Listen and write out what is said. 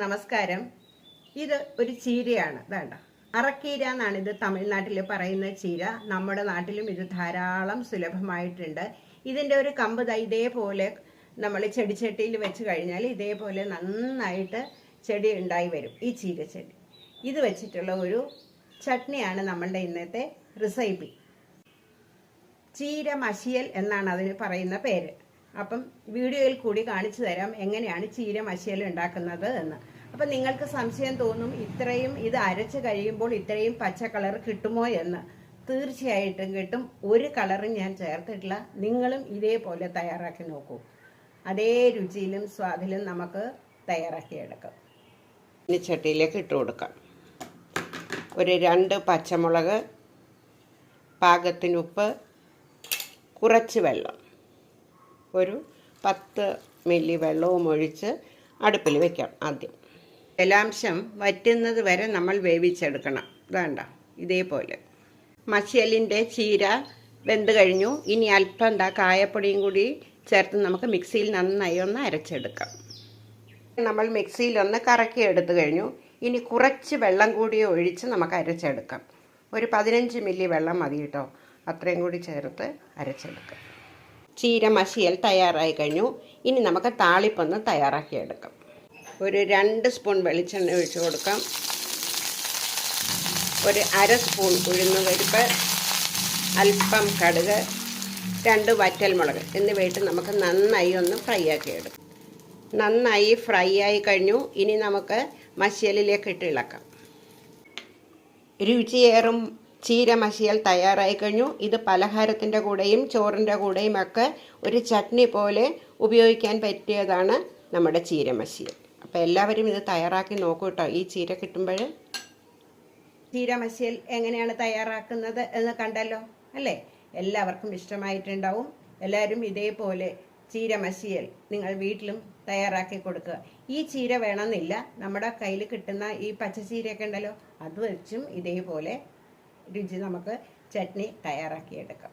നമസ്കാരം. ഇത് ഒരു ചീരയാണ് വേണ്ട. അറക്കീര എന്നാണ് ഇത് തമിഴ്നാട്ടിൽ പറയുന്ന ചീര. നമ്മുടെ നാട്ടിലും ഇത് ധാരാളം സുലഭമായിട്ടുണ്ട്. ഇതിന്റെ ഒരു കമ്പ് ഇതേപോലെ നമ്മൾ ചെടിച്ചട്ടിയിൽ വെച്ച് കഴിഞ്ഞാൽ ഇതേപോലെ നന്നായിട്ട് ചെടി ഉണ്ടായി വരും ഈ ചെടി ഇത് വെച്ചിട്ടുള്ള ഒരു ചട്നിയാണ് നമ്മളുടെ ഇന്നത്തെ റിസൈപ്പി ചീര മഷിയൽ എന്നാണ് അതിന് പറയുന്ന പേര്. അപ്പം വീഡിയോയിൽ കൂടി കാണിച്ചു തരാം എങ്ങനെയാണ് ചീര മശീല ഉണ്ടാക്കുന്നത് എന്ന്. അപ്പം നിങ്ങൾക്ക് സംശയം തോന്നും ഇത്രയും ഇത് അരച്ച് കഴിയുമ്പോൾ ഇത്രയും പച്ച കളർ കിട്ടുമോ എന്ന്. തീർച്ചയായിട്ടും കിട്ടും. ഒരു കളറും ഞാൻ ചേർത്തിട്ടില്ല. നിങ്ങളും ഇതേപോലെ തയ്യാറാക്കി നോക്കൂ. അതേ രുചിയിലും സ്വാദിലും നമുക്ക് തയ്യാറാക്കിയെടുക്കാം. ഇനി ചട്ടിയിലേക്ക് ഇട്ട് കൊടുക്കാം. ഒരു രണ്ട് പച്ചമുളക് പാകത്തിനുപ്പ് കുറച്ച് വെള്ളം. ഒരു പത്ത് മില്ലി വെള്ളവും ഒഴിച്ച് അടുപ്പിൽ വെക്കാം ആദ്യം. ജലാംശം വറ്റുന്നത് വരെ നമ്മൾ വേവിച്ചെടുക്കണം. വേണ്ട ഇതേപോലെ. മഷ്യലിന്റെ ചീര വെന്ത് കഴിഞ്ഞു. ഇനി അല്പം എന്താ കായപ്പൊടിയും കൂടി ചേർത്ത് നമുക്ക് മിക്സിയിൽ നന്നായി ഒന്ന് അരച്ചെടുക്കാം. നമ്മൾ മിക്സിയിൽ ഒന്ന് കറക്കി എടുത്തു കഴിഞ്ഞു. ഇനി കുറച്ച് വെള്ളം കൂടി ഒഴിച്ച് നമുക്ക് അരച്ചെടുക്കാം. ഒരു പതിനഞ്ച് മില്ലി വെള്ളം മതി കേട്ടോ. അത്രയും കൂടി ചേർത്ത് അരച്ചെടുക്കാം. ചീര മഷിയൽ തയ്യാറായി കഴിഞ്ഞു. ഇനി നമുക്ക് താളിപ്പൊന്ന് തയ്യാറാക്കിയെടുക്കാം. ഒരു രണ്ട് സ്പൂൺ വെളിച്ചെണ്ണ ഒഴിച്ചു കൊടുക്കാം. ഒരു അര സ്പൂൺ ഉഴുന്നുപരിപ്പ് അല്പം കടുക് രണ്ട് വറ്റൽമുളക് എന്നിവയിട്ട് നമുക്ക് നന്നായി ഒന്ന് ഫ്രൈ ആക്കിയെടുക്കാം. നന്നായി ഫ്രൈ ആയി കഴിഞ്ഞു. ഇനി നമുക്ക് മസിയലിലേക്ക് ഇട്ട് ഇളക്കാം. രുചിയേറും ചീര മസിയൽ തയ്യാറായി കഴിഞ്ഞു. ഇത് പലഹാരത്തിന്റെ കൂടെയും ചോറിന്റെ കൂടെയും ഒക്കെ ഒരു ചട്നി പോലെ ഉപയോഗിക്കാൻ പറ്റിയതാണ് നമ്മുടെ ചീര മസിയൽ. അപ്പോൾ എല്ലാവരും ഇത് തയ്യാറാക്കി നോക്കൂ കേട്ടോ ഈ ചീര കിട്ടുമ്പോൾ ചീര മസിയൽ എങ്ങനെയാണ് തയ്യാറാക്കുന്നത് എന്ന് കണ്ടല്ലോ അല്ലേ? എല്ലാവർക്കും ഇഷ്ടമായിട്ടുണ്ടാവും. എല്ലാവരും ഇതേപോലെ ചീര മസിയൽ നിങ്ങൾ വീട്ടിലും തയ്യാറാക്കി കൊടുക്കുക. ഈ ചീര വേണമെന്നില്ല. നമ്മുടെ കയ്യിൽ കിട്ടുന്ന ഈ പച്ചച്ചീരയൊക്കെ ഉണ്ടല്ലോ അത് വെച്ചും ഇതേപോലെ രുചി നമുക്ക് ചട്നി തയ്യാറാക്കിയെടുക്കാം.